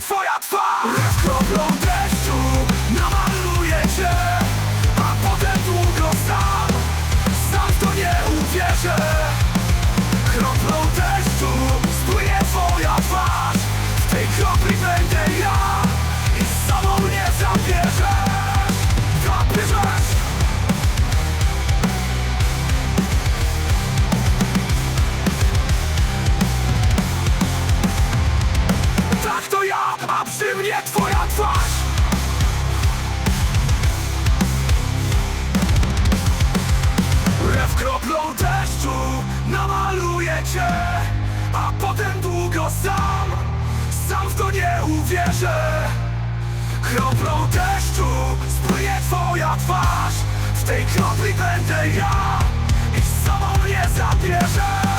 twoja twarz mnie twoja twarz. Kroplą deszczu namaluję cię A potem długo sam, sam w to nie uwierzę. Kroplą deszczu spłynie twoja twarz W tej kropli będę ja I z sobą nie zabierzesz Wpisany